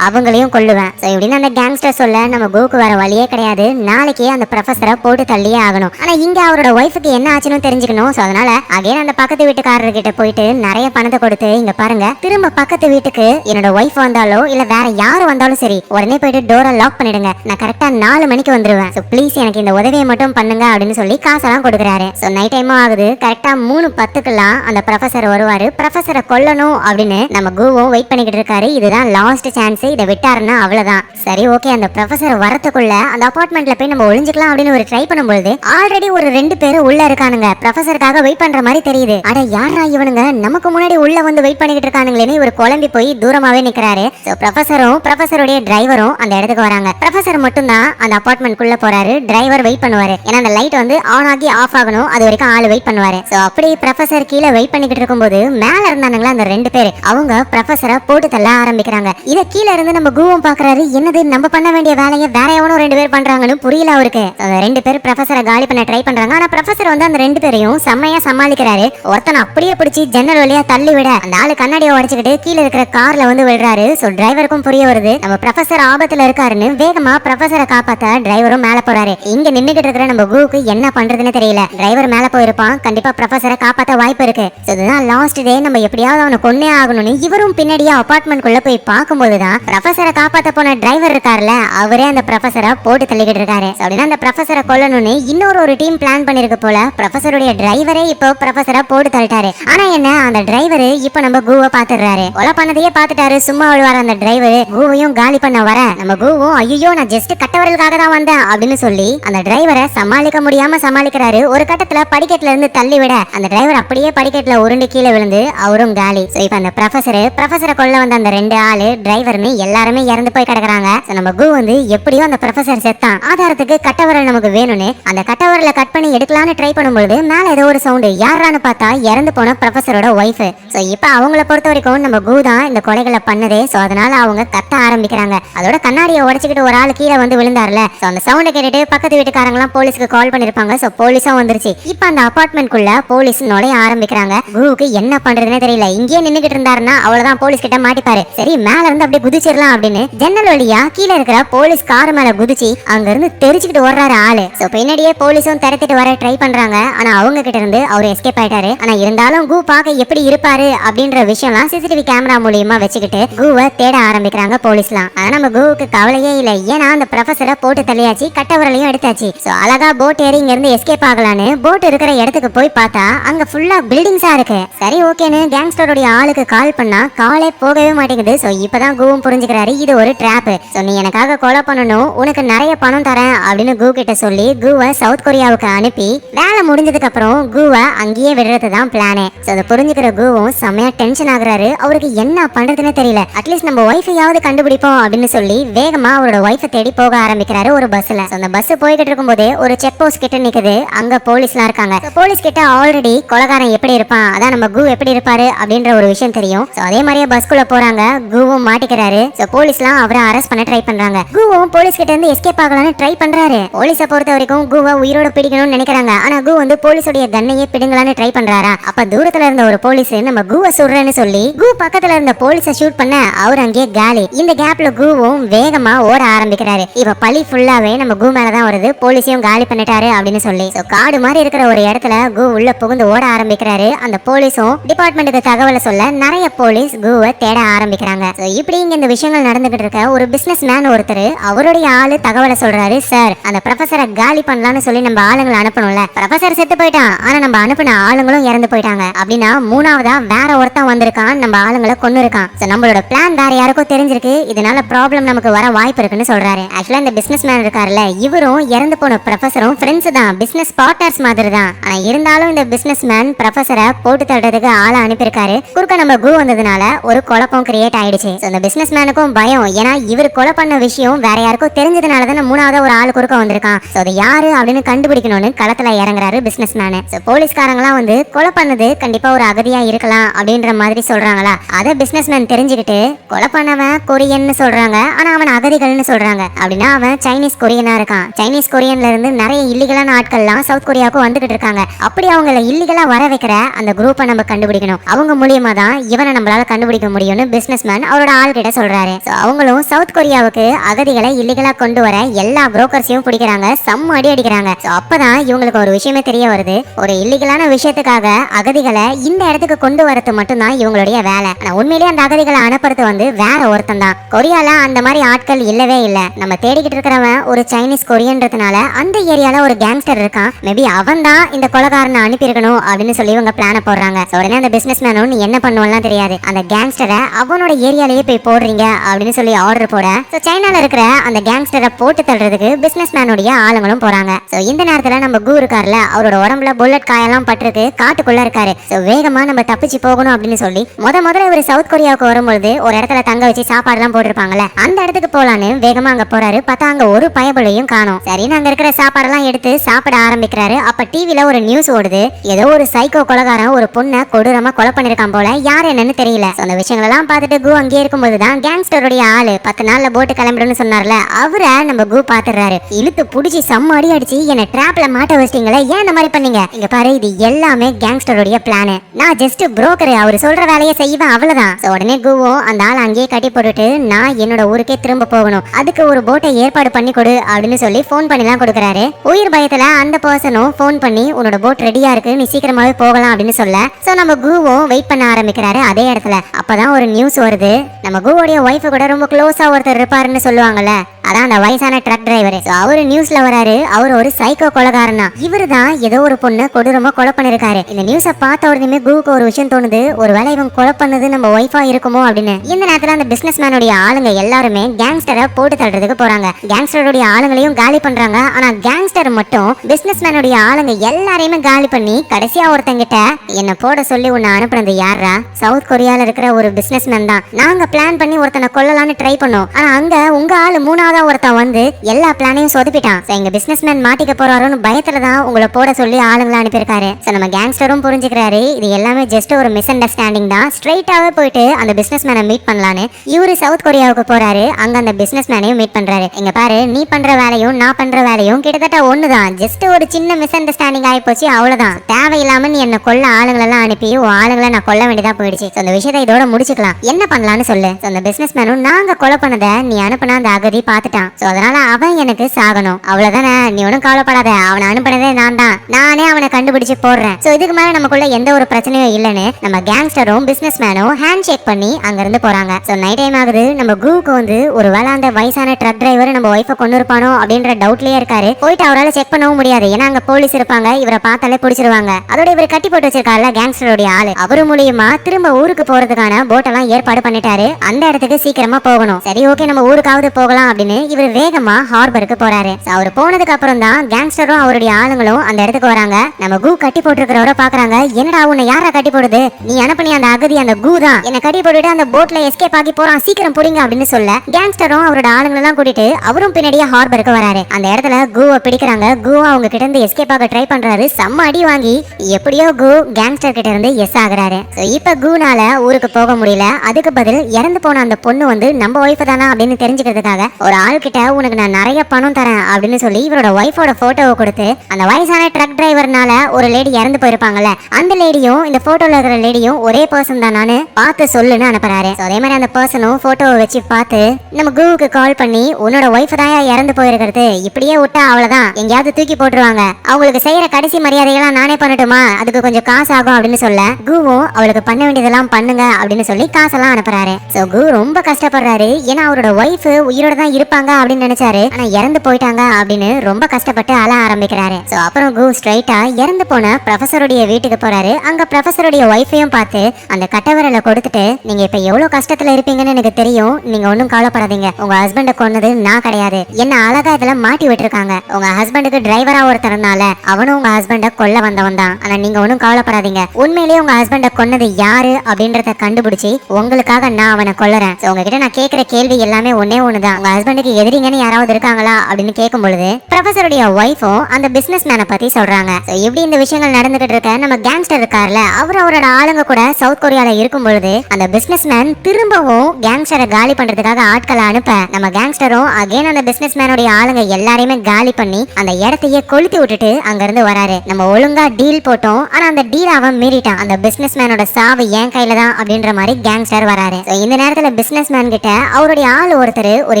அவங்களையும் கொல்லுவேன். So, இப்படின்னு அந்த கேங்ஸ்டர் சொல்ல சொல்ல நம்ம கோக்கு வர வழியே கிடையாது. நாளைக்கே அந்த ப்ரொஃபஸரை போட்டு தள்ளியே ஆகணும். ஆனா இங்க அவரோட ஒய்ஃபுக்கு என்ன ஆச்சுன்னு தெரிஞ்சுக்கணும். சோ அதனால அகைன் அந்த பக்கத்து வீட்டுக்காரர் கிட்ட போயிட்டு நிறைய பணத்தை கொடுத்து இங்க பாருங்க. திரும்ப பக்கத்து வீட்டுக்கு என்னோட ஒய்ஃப் வந்தாலோ இல்ல வேற யாரு வந்தாலும் சரி உடனே போயிட்டு டோரை லாக் பண்ணிடுங்க. நான் கரெக்டா நாலு மணிக்கு வந்துருவேன். சோ ப்ளீஸ் எனக்கு இந்த உதவியை மட்டும் பண்ணுங்க அப்படின்னு சொல்லி காசெல்லாம் கொடுக்குறாரு. சோ நைட் டைமும் ஆகுது. கரெக்டா மூணு பத்துக்கெல்லாம் அந்த ப்ரொஃபஸர் வருவாரு. ப்ரொஃபஸரை கொல்லணும் அப்படின்னு நம்ம கூவும் வெயிட் பண்ணிக்கிட்டு இருக்காரு. இதுதான் லாஸ்ட் சான்ஸ் இதை விட்டாருன்னா அவ்வளவுதான். சரி ஓகே அந்த ப்ரொஃபசர் வரத்துக்குள்ள அந்த அபார்ட்மெண்ட்ல போய் நம்ம ஒளிஞ்சுக்கலாம் அப்படின்னு ஒரு ட்ரை பண்ணும்போது ஆல்ரெடி ஒரு ரெண்டு பேரும் உள்ள இருக்கானுங்க. ப்ரொஃபசருக்காக வெயிட் பண்ற மாதிரி தெரியுது. அட யாரா இவனுங்க? நமக்கு முன்னாடி உள்ள வந்து வெயிட் பண்ணிக்கிட்டு இருக்கானுங்களேன்னு இவர் குழம்பி போய் தூரமாவே நிக்கிறாரு. ப்ரொஃபசரும் ப்ரொஃபசருடைய டிரைவரும் அந்த இடத்துக்கு வராங்க. ப்ரொஃபசர் மட்டும் தான் அந்த அபார்ட்மெண்ட் குள்ள போறாரு. டிரைவர் வெயிட் பண்ணுவாரு. ஏன்னா அந்த லைட் வந்து ஆன் ஆகி ஆஃப் ஆகணும். அது வரைக்கும் ஆள் வெயிட் பண்ணுவாரு. சோ அப்படி ப்ரொஃபசர் கீழே வெயிட் பண்ணிக்கிட்டு இருக்கும்போது மேல இருந்தானுங்களா அந்த ரெண்டு பேர். அவங்க ப்ரொஃபசரை போட்டு தள்ள ஆரம்பிக்கிறாங்க. இத கீழ இருந்து நம்ம கூவம் பாக்குறாரு. என்னது நம்ம பண்ண வேண்டிய வேலையை வேற எவனோ ரெண்டு பேர் பண்றாங்கன்னு புரியல அவருக்கு. ரெண்டு பேர் ப்ரொஃபசரை காலி பண்ண ட்ரை பண்றாங்க. ஆனா ப்ரொஃபஸர் வந்து அந்த ரெண்டு பேரையும் செம்மையா சமாளிக்கிறாரு. ஒருத்தன் அப்படியே பிடிச்சி ஜன்னல் வழியா தள்ளி விட அந்த ஆளு கண்ணாடியை உடைச்சுக்கிட்டு கீழே இருக்கிற கார்ல வந்து விழுறாரு. சோ டிரைவருக்கும் புரிய வருது. நம்ம ப்ரொஃபஸர் ஆபத்துல இருக்காருன்னு வேகமா ப்ரொஃபஸரை காப்பாத்த டிரைவரும் மேல போறாரு. இங்க நின்னுகிட்டு இருக்கிற நம்ம கூக்கு என்ன பண்றதுன்னு தெரியல. டிரைவர் மேல போயிருப்பான். கண்டிப்பா ப்ரொஃபசரை காப்பாத்த வாய்ப்பு இருக்கு. இதுதான் லாஸ்ட் டே நம்ம எப்படியாவது அவனை கொன்னே ஆகணும்னு இவரும் பின்னாடியே அபார்ட்மெண்ட் குள்ள போய் பார்க்கும்போது தான் ப்ரொஃபசரை காப்பாத்த போன டிரைவர் இருக்காருல்ல அவரே அந்த ப்ரொஃபஸரை போட்டு தள்ளிக்கிட்டு இருக்காரு. அப்படின்னா அந்த ப்ரொஃபசரை கொல்லணும்னு இன்னொரு ஒரு டீம் பிளான் பண்ணிருக்கு போல. ப்ரொஃபசருடைய டிரைவரே இப்போ ப்ரொஃபசரை போட்டு தள்ளிட்டாரு. ஆனா என்ன அந்த டிரைவர் இப்போ நம்ம கூவை பாத்துடுறாரு கொலை பண்ணதையே பாத்துட்டாரு சும்மா விழுவாரு அந்த டிரைவர் கூவையும் காலி பண்ண வர நம்ம கூவும் ஐயோ நான் ஜஸ்ட் கட்டவரலுக்காக தான் வந்தேன் அப்படின்னு சொல்லி அந்த டிரைவரை சமாளிக்க முடியாம சமாளிக்கிறாரு. ஒரு கட்டத்துல படிக்கட்டுல இருந்து தள்ளி விட அந்த டிரைவர் அப்படியே படிக்கட்டுல உருண்டு கீழே விழுந்து அவரும் காலி. சோ இப்போ அந்த ப்ரொஃபசர் ப்ரொஃபசரை கொல்ல வந்த அந்த ரெண்டு ஆளு டிரைவர்னு எல்லாருமே இறந்து போய் கிடக்குறாங்க. நம்ம கூ வந்து எப்படியோ அந்த ப்ரொஃபசர் செத்தான் ஆதாரத்துக்கு கட்டவரல் நமக்கு வேணும்னு அந்த கட்டவரல கட் பண்ணி எடுக்கலாம்னு ட்ரை பண்ணும்போது மேல ஏதோ ஒரு சவுண்டு யாரான்னு பார்த்தா இறந்து போன ப்ரொஃபசரோட ஒய்ஃப் சோ இப்போ அவங்கள பொறுத்த வரைக்கும் நம்ம கூ தான் இந்த கொலைகளை பண்ணதே. சோ அதனால அவங்க கத்த ஆரம்பிக்கிறாங்க. அதோட கண்ணாடியை உடைச்சுக்கிட்டு ஒரு ஆள் கீழே வந்து விழுந்தாருல. சோ அந்த சவுண்டை கேட்டுட்டு பக்கத்து வீட்டுக்காரங்களாம் போலீஸ்க்கு கால் பண்ணிருப்பாங்க. சோ போலீஸும் வந்துருச்சு. இப்போ அந்த அபார்ட்மெண்ட்குள்ள போலீஸ் நுழைய ஆரம்பிக்கிறாங்க. குருவுக்கு என்ன பண்றதுனே தெரியல. இங்கேயே நின்னுகிட்டு இருந்தாருன்னா அவ்வளவுதான் போலீஸ் கிட்ட மாட்டிப்பாரு. சரி மேல இருந்து அப்படியே குதிச்சிடலாம் அப்படின்னு ஜன்னல் வழியா கீழே இருக்கிற போலீஸ் கார் மேல குதிச்சு அங்க இருந்து தெரிச்சுக்கிட்டு ஓடுறாரு ஆளு. சோ பின்னாடியே போலீஸும் திரத்திட்டு வர ட்ரை பண்றாங்க. ஆனா அவங்க கிட்ட இருந்து அவர் எஸ்கேப் ஆயிட்டாரு. ஆனா இருந்தாலும் கு பாக்க எப்படி இருப்பாரு அப்படின்ற விஷயம்லாம் சிசிடிவி கேமரா மூலியமா வச்சுக்கிட்டு குவை தேட ஆரம்பிக்கிறாங்க போலீஸ்லாம். ஆனா நம்ம குவுக்கு கவலையே இல்ல. ஏன்னா அந்த ப்ரொஃபசரை போட்டு தள்ளியாச்சு கட்டவரலையும் எடுத்தாச்சு. சோ அழகா போட் ஏறி இங்க இருந்து எஸ்கேப் ஆகலான்னு போட் இருக்கிற இடத்துக்கு போய் பார்த்தா அங்க ஃபுல்லா பில்டிங்ஸா இருக்கு. சரி ஓகேன்னு கேங்ஸ்டருடைய ஆளுக்கு கால் பண்ணா காலே போகவே மாட்டேங்குது. சோ இப்பதான் கூவும் புரிஞ்சுக்கிறாரு. இது ஒரு ட்ராப் சோ நீ எனக்காக கொலை பண்ணணும் உனக்கு நிறைய பணம் தரேன் அப்படின்னு கூ கிட்ட சொல்லி கூவை சவுத் கொரியாவுக்கு அனுப்பி வேலை முடிஞ்சதுக்கு அப்புறம் கூவை அங்கேயே விடுறது தான் பிளானே ஸோ அதை புரிஞ்சுக்கிற கூவும் செம்மையா டென்ஷன் ஆகுறாரு. அவருக்கு என்ன பண்றதுன்னு தெரியல. அட்லீஸ்ட் நம்ம ஒய்ஃபையாவது கண்டுபிடிப்போம் அப்படின்னு சொல்லி வேகமா அவரோட ஒய்ஃபை தேடி போக ஆரம்பிக்கிறாரு ஒரு பஸ்ல அந்த பஸ் போய்கிட்டு இருக்கும்போதே ஒரு செக் போஸ்ட் கிட்ட நிக்குது. அங்க போலீஸ்லாம் இருக்காங்க. போலீஸ் கிட்ட ஆல்ரெடி கொலகாரன் எப்படி இருப்பான் அதான் நம்ம கு எப்படி இருப்பாரு அப்படின்ற ஒரு விஷயம் தெரியும். அதே மாதிரியே பஸ்குள்ள போறாங்க. குவும் மாட்டிக்கிறாரு. So, போலீஸ்லாம் அவரை அரெஸ்ட் பண்ண ட்ரை பண்றாங்க. குவும் போலீஸ் கிட்ட இருந்து எஸ்கேப் ஆகலாம்னு ட்ரை பண்றாரு. போலீஸை பொறுத்த வரைக்கும் குவை உயிரோட பிடிக்கணும்னு நினைக்கிறாங்க. ஆனா கூ வந்து போலீஸோடைய கண்ணையே பிடுங்கலான்னு ட்ரை பண்றாரா? அப்ப தூரத்துல இருந்த ஒரு போலீஸ் நம்ம கூவ சுடுறேன்னு சொல்லி கு பக்கத்துல இருந்த போலீஸ ஷூட் பண்ண அவர் அங்கேயே காலி. இந்த கேப்ல குவும் வேகமா ஓட ஆரம்பிக்கிறாரு. இப்ப பழி ஃபுல்லாவே நம்ம கு மேலதான் வருது. போலீஸையும் காலி பண்ணிட்டாரு அப்படின்னு சொல்லி. காடு மாதிரி இருக்கிற ஒரு இடத்துல கு உள்ள புகுந்து ஓட ஆரம்பிக்கிறாரு. அந்த போலீஸும் டிபார்ட்மெண்ட்டுக்கு தகவலை சொல்ல நிறைய போலீஸ் குவை தேட ஆரம்பிக்கிறாங்க. இப்படி இங்க இந்த விஷயங்கள் நடந்துகிட்டு இருக்க ஒரு பிசினஸ் மேன் ஒருத்தர் அவருடைய ஆளு தகவலை சொல்றாரு சார் அந்த ப்ரொஃபஸரை காலி பண்ணலாம்னு சொல்லி நம்ம ஆளுங்களை அனுப்பணும்ல. ப்ரொஃபஸர் செத்து போயிட்டான். ஆனா நம்ம அனுப்பின ஆளுங்களும் இறந்து போயிட்டாங்க. அப்படின்னா மூணாவதா வேற ஒருத்தன் வந்திருக்கான் நம்ம ஆளுங்களை கொண்டு இருக்கான் நம்மளோட பிளான் வேற யாருக்கும் தெரிஞ்சிருக்கு. இதனால ப்ராப்ளம் நமக்கு வர வாய்ப்பு இருக்குன்னு சொல்றாரு. ஆக்சுவலா இந்த பிசினஸ் மேன் இருக்காருல்ல இவரும் இறந்து போன ப்ரொஃபஸரும் ஃப்ரெண்ட்ஸ் தான். பிசினஸ் பார்ட்னர்ஸ் மாதிரி தான் ஆனா இருந்தாலும் இந்த பிசினஸ் மேன் ப்ரொஃபஸரை போட்டு தள்ளுறதுக்கு ஆளை அனுப்பியிருக்காரு. குறுக்க நம்ம கு வந்ததுனால ஒரு குழப்பம் கிரியேட் ஆயிடுச்சு. இந்த பிசினஸ் மேனுக்கும் பயம். ஏன்னா இவர் கொலை பண்ண விஷயம் வேற யாருக்கும் தெரிஞ்சதுனால தானே மூணாவது ஒரு ஆள் குறுக்க வந்திருக்கான். ஸோ அது யாரு அப்படின்னு கண்டுபிடிக்கணும்னு களத்துல இறங்குறாரு பிசினஸ் மேனு ஸோ போலீஸ்காரங்களாம் வந்து கொலை பண்ணது கண்டிப்பா ஒரு அகதியா இருக்கலாம் அப்படின்ற மாதிரி சொல்றாங்களா? அதை பிசினஸ் மேன் தெரிஞ்சுக்கிட்டு கொலை பண்ணவன் கொரியன்னு சொல்றாங்க. ஆனா அவன் அகதிகள்னு சொல்றாங்க. அப்படின்னா அவன் சைனீஸ் கொரியனா இருக்கான். சைனீஸ் கொரியன்ல இருந்து நிறைய இல்லீகலான ஆட்கள்லாம் சவுத் கொரியாவுக்கு வந்துகிட்டு இருக்காங்க. அப்படி அவங்கள இல்லீகலா வர வைக்கிற அந்த குரூப்பை நம்ம கண்டுபிடிக்கணும். அவங்க மூலியமா தான் இவனை நம்மளால கண்டுபிடிக்க முடியும்னு பிசினஸ் மேன் அவரோட ஆள் கிட்ட சொல்றாரு அவங்களும் சவுத் கொரியாவுக்கு அகதிகளை இல்லீகலா கொண்டு வர எல்லா புரோக்கர்ஸையும் பிடிக்கிறாங்க. செம்ம அடி அடிக்கிறாங்க. அப்பதான் இவங்களுக்கு ஒரு விஷயமே தெரிய வருது. ஒரு இல்லீகலான விஷயத்துக்காக அகதிகளை இந்த இடத்துக்கு கொண்டு வரது மட்டும்தான் இவங்களுடைய வேலை. ஆனா உண்மையிலேயே அந்த அகதிகளை அனுப்புறது வந்து வேற ஒருத்தன் தான் கொரியால அந்த மாதிரி ஆட்கள் இல்லவே இல்ல. நம்ம தேடிக்கிட்டு இருக்கிறவன் ஒரு சைனீஸ் கொரியன்றதுனால அந்த ஏரியால ஒரு கேங்ஸ்டர் இருக்கான். மேபி அவன் தான் இந்த கொலகாரனை அனுப்பியிருக்கணும் அப்படின்னு சொல்லி இவங்க பிளான போடுறாங்க. உடனே அந்த பிசினஸ் மேனும் நீ என்ன பண்ணுவலாம் தெரியாது. அந்த கேங்ஸ்டரை அவனோட ஏரியாலேயே போய் போடுறீங்க அப்படின்னு சொல்லி ஆர்டர் போட. சைனால இருக்கிற அந்த கேங்ஸ்டரை போட்டு தள்ளுறதுக்கு பிசினஸ் மேனுடைய ஆளுங்களும் போறாங்க. ஸோ இந்த நேரத்துல நம்ம கூ இருக்கார்ல அவரோட உடம்புல புல்லட் காயெல்லாம் பட்டிருக்கு காட்டுக்குள்ள இருக்காரு. ஸோ வேகமா நம்ம தப்பிச்சு போகணும் அப்படின்னு சொல்லி முத முதல்ல இவர் சவுத் கொரியாவுக்கு வரும்பொழுது ஒரு இடத்துல தங்க வச்சு சாப்பாடுலாம் போட்டிருப்பாங்கல்ல அந்த இடத்துக்கு போலான்னு வேகமா அங்க போறாரு. பார்த்தா அங்க ஒரு பயபலையும் காணும். சரின்னு அங்க இருக்கிற சாப்பாடெல்லாம் எடுத்து சாப்பிட ஆரம்பிக்கிறாரு. அப்ப டிவில ஒரு நியூஸ் ஓடுது. ஏதோ ஒரு சைக்கோ கொலகாரன் ஒரு பொண்ணை கொடூரமா கொலை பண்ணிருக்கான் போல. யார் என்னன்னு தெரியல. அந்த விஷயங்களெல்லாம் பார்த்துட்டு கு அங்கேயே இருக்கும்போது தான் கேங்ஸ்டருடைய ஆளு பத்து நாள்ல போட்டு கிளம்பிடுன்னு சொன்னார்ல அவரை நம்ம கு பாத்துறாரு இழுத்து புடிச்சு செம்ம அடி அடிச்சு என்ன டிராப்ல மாட்ட வச்சிட்டீங்களே ஏன் இந்த மாதிரி பண்ணீங்க? இங்க பாரு இது எல்லாமே கேங்ஸ்டருடைய பிளான் நான் ஜஸ்ட் புரோக்கர் அவர் சொல்ற வேலையை செய்வேன் அவ்வளவுதான். உடனே குவும் அந்த ஆள் அங்கேயே கட்டி போட்டுட்டு நான் என்னோட ஊருக்கே திரும்ப போகணும். அதுக்கு ஒரு போட்டை ஏற்பாடு பண்ணி கொடு அப்படின்னு சொல்லி ஃபோன் பண்ணி தான் கொடுக்குறாரு. உயிர் பயத்துல அந்த பர்சனும் ஃபோன் பண்ணி உன்னோட போட் ரெடியா இருக்கு நீ சீக்கிரமாவே போகலாம் அப்படின்னு சொல்ல சோ நம்ம குவும் வெயிட் பண்ண ஆரம்பிக்கிறாரு அதே இடத்துல. அப்பதான் ஒரு நியூஸ் வருது. நம்ம குவோடைய ஒய்ஃப் கூட ரொம்ப க்ளோஸா ஒருத்தர் இருப்பாருன்னு சொல்லுவாங்கல்ல அதான் அந்த வயசான ட்ரக் டிரைவர் அவரு நியூஸ்ல வராரு. அவர் ஒரு சைக்கோ கொலகாரனா. இவரு தான் ஏதோ ஒரு பொண்ணு கொடூரமா கொலை பண்ணிருக்காரு. இந்த நியூஸ பார்த்த உடனே குவுக்கு ஒரு விஷயம் தோணுது. ஒருவேளை இவன் கொலை பண்ணது நம்ம ஒய்ஃபா இருக்குமோ அப்படின்னு. இந்த நேரத்துல அந்த பிசினஸ் மேனுடைய ஆளுங்க எல்லாருமே கேங்ஸ்டரை போட்டு தள்ளுறதுக்கு போறாங்க. கேங்ஸ்டருடைய ஆளுங்களையும் காலி பண்றாங்க. ஆனா கேங்ஸ்டர் மட்டும் பிசினஸ் மேனுடைய ஆளுங்க எல்லாரையுமே காலி பண்ணி கடைசியா ஒருத்தங்கிட்ட என்ன போட சொல்லி உன்னை அனுப்புனது யாரா சவுத் கொரியால இருக்கிற ஒரு பிசினஸ் மேன் தான். நாங்க பிளான் பண்ணி ஒருத்தனை கொல்லலாம்னு ட்ரை பண்ணோம். ஆனா அங்க உங்க ஆளு மூணாவது ஒருத்தன் வந்து எல்லா பிளானையும் சொதுப்பிட்டான். எங்க பிசினஸ் மேன் மாட்டிக்க போறாருன்னு பயத்துல தான் உங்களை போட சொல்லி ஆளுங்களை அனுப்பியிருக்காரு. So, நம்ம கேங்ஸ்டரும் புரிஞ்சுக்கிறாரு. இது எல்லாமே ஜஸ்ட் ஒரு மிஸ் அண்டர்ஸ்டாண்டிங் தான் ஸ்ட்ரைட்டாவே போயிட்டு அந்த பிசினஸ் மேனை மீட் பண்ணலான்னு இவரு சவுத் கொரியாவுக்கு போறாரு. அங்க அந்த பிசினஸ் மேனையும் மீட் பண்றாரு. இங்க பாரு நீ பண்ற வேலையும் நான் பண்ற வேலையும் கிட்டத்தட்ட ஒண்ணுதான். ஜஸ்ட் ஒரு சின்ன மிஸ் அண்டர்ஸ்டாண்டிங் ஆகி போச்சு அவ்வளவுதான். தேவையில்லாம நீ என்ன கொல்ல ஆளுங்களெல்லாம் அனுப்பி உன் ஆளுங்களை நான் கொல்ல வேண்டியதா போயிடுச்சு. அந்த விஷயத்தை இதோட முடிச்சுக்கலாம். என்ன பண்ணலாம்னு சொல்லு. அந்த பிசினஸ் மேனும் நாங்க கொலை பண்ணதை நீ அனுப்பினா அந்த அகதி பார்த்துட்டான். சோ அதனால அவன் எனக்கு சாகணும். அவ்வளவுதானே? நீ ஒன்றும் கவலைப்படாத. அவனை அனுப்பினதே நான் தான் நானே அவனை கண்டுபிடிச்சு போடுறேன். சோ இதுக்கு மேல நமக்குள்ள எந்த ஒரு பிரச்சனையும் இல்லைன்னு நம்ம கேங்ஸ்டரும் பிசினஸ் மேனும் ஹேண்ட் ஷேக் பண்ணி அங்க இருந்து போறாங்க. சோ நைட் டைம் ஆகுது. நம்ம குரூக்கு வந்து ஒரு வேலை அந்த வயசான ட்ரக் டிரைவர் நம்ம ஒய்ஃபை கொண்டு இருப்பானோ அப்படின்ற டவுட்லயே இருக்காரு. போயிட்டு அவரால் செக் பண்ணவும் முடியாது. ஏன்னா அங்க போலீஸ் இருப்பாங்க. இவரை பார்த்தாலே பிடிச்சிருவாங்க. அதோட இவர் கட்டி போட்டு வச்சிருக்காருல கேங்ஸ்டருடைய ஆளு. அவரு மூலியமா திரும்ப ஊருக்கு போறதுக்கான போட்டெல்லாம் ஏற்பாடு பண்ணிட்டாரு. அந்த இடத்துக்கு சீக்கிரமா போகணும். சரி ஓகே நம்ம ஊருக்காவது போகலாம் அப்படின்னு அப்படின்னு இவர் வேகமா ஹார்பருக்கு போறாரு. அவர் போனதுக்கு அப்புறம் தான் கேங்ஸ்டரும் அவருடைய ஆளுங்களும் அந்த இடத்துக்கு வராங்க. நம்ம கூ கட்டி போட்டுருக்கிறவரை பாக்குறாங்க. என்னடா உன்னை யாரா கட்டி போடுது? நீ அனுப்பினி அந்த அகதி அந்த கூ தான். என்ன கட்டி போட்டுட்டு அந்த போட்ல எஸ்கேப் ஆகி போறான். சீக்கிரம் புடிங்க அப்படின்னு சொல்ல கேங்ஸ்டரும் அவரோட ஆளுங்களெல்லாம் கூட்டிட்டு அவரும் பின்னாடியே ஹார்பருக்கு வராரு. அந்த இடத்துல கூவை பிடிக்கிறாங்க. கூ அவங்க கிட்ட இருந்து எஸ்கேப் ஆக ட்ரை பண்றாரு. செம்ம அடி வாங்கி எப்படியோ கூ கேங்ஸ்டர் கிட்ட இருந்து எஸ் ஆகுறாரு. இப்ப கூனால ஊருக்கு போக முடியல. அதுக்கு பதில் இறந்து போன அந்த பொண்ணு வந்து நம்ம ஒய்ஃப் தானா அப்படின்னு தெரிஞ்சுக்கிறதுக்காக ஒரு ஆள் கிட்ட உனக்கு நான் நிறைய பணம் தரேன் அப்படின்னு சொல்லி இவரோட ஒய்ஃபோட போட்டோவை கொடுத்து அந்த வயசான ட்ரக் டிரைவர்னால ஒரு லேடி இறந்து போயிருப்பாங்கல்ல அந்த லேடியும் இந்த போட்டோல இருக்கிற லேடியும் ஒரே பர்சன் தான் நானு பார்த்து சொல்லுன்னு அனுப்புறாரு. அதே மாதிரி அந்த பர்சனும் போட்டோவை வச்சு பார்த்து நம்ம குருவுக்கு கால் பண்ணி உன்னோட ஒய்ஃப் தான் இறந்து போயிருக்கிறது? இப்படியே விட்டா அவ்வளவுதான். எங்கேயாவது தூக்கி போட்டுருவாங்க. அவங்களுக்கு செய்யற கடைசி மரியாதைகள்லாம் நானே பண்ணட்டுமா? அதுக்கு கொஞ்சம் காசு ஆகும் அப்படின்னு சொல்ல கூவும் அவளுக்கு பண்ண வேண்டியதெல்லாம் பண்ணுங்க அப்படின்னு சொல்லி காசெல்லாம் அனுப்புறாரு. சோ குரு ரொம்ப கஷ்டப்படுறாரு. ஏன்னா அவரோட ஒய்ஃப் உயிரோட தான் இருப்பாங்க இருப்பாங்க அப்படின்னு நினைச்சாரு. ஆனா இறந்து போயிட்டாங்க அப்படின்னு ரொம்ப கஷ்டப்பட்டு அழ ஆரம்பிக்கிறாரு. சோ அப்புறம் கு ஸ்ட்ரைட்டா இறந்து போன ப்ரொஃபஸருடைய வீட்டுக்கு போறாரு. அங்க ப்ரொஃபஸருடைய ஒய்ஃபையும் பார்த்து அந்த கட்டவரலை கொடுத்துட்டு நீங்க இப்ப எவ்வளவு கஷ்டத்துல இருப்பீங்கன்னு எனக்கு தெரியும். நீங்க ஒன்றும் கவலைப்படாதீங்க. உங்க ஹஸ்பண்ட கொன்னது நான் கிடையாது. என்ன அழகா இதுல மாட்டி விட்டுருக்காங்க. உங்க ஹஸ்பண்டுக்கு டிரைவரா ஒருத்தரனால அவனும் உங்க ஹஸ்பண்ட கொல்ல வந்தவன் தான். ஆனா நீங்க ஒன்றும் கவலைப்படாதீங்க. உண்மையிலேயே உங்க ஹஸ்பண்ட கொன்னது யாரு அப்படின்றத கண்டுபிடிச்சி உங்களுக்காக நான் அவனை கொல்லுறேன். உங்ககிட்ட நான் கேட்கிற கேள்வி எல்லாமே ஒன்னே ஒண்ணுதான். உங்க ஹஸ்பண்ட் ஹஸ்பண்டுக்கு எதிரிங்கன்னு யாராவது இருக்காங்களா அப்படின்னு கேட்கும் பொழுது ப்ரொஃபஸருடைய ஒய்ஃபும் அந்த பிசினஸ் மேனை பத்தி சொல்றாங்க. எப்படி இந்த விஷயங்கள் நடந்துகிட்டு இருக்க? நம்ம கேங்ஸ்டர் இருக்கார்ல அவர் அவரோட ஆளுங்க கூட சவுத் கொரியால இருக்கும் பொழுது அந்த பிசினஸ் மேன் திரும்பவும் கேங்ஸ்டரை காலி பண்றதுக்காக ஆட்களை அனுப்ப நம்ம கேங்ஸ்டரும் அகைன் அந்த பிசினஸ் மேனுடைய ஆளுங்க எல்லாரையுமே காலி பண்ணி அந்த இடத்தையே கொளுத்தி விட்டுட்டு அங்கிருந்து வராரு. நம்ம ஒழுங்கா டீல் போட்டோம் ஆனா அந்த டீல் அவன் மீறிட்டான். அந்த பிசினஸ் மேனோட சாவு என் கையில தான் அப்படின்ற மாதிரி கேங்ஸ்டர் வராரு. இந்த நேரத்துல பிசினஸ் மேன் கிட்ட அவருடைய ஆள் ஒருத்தர் ஒரு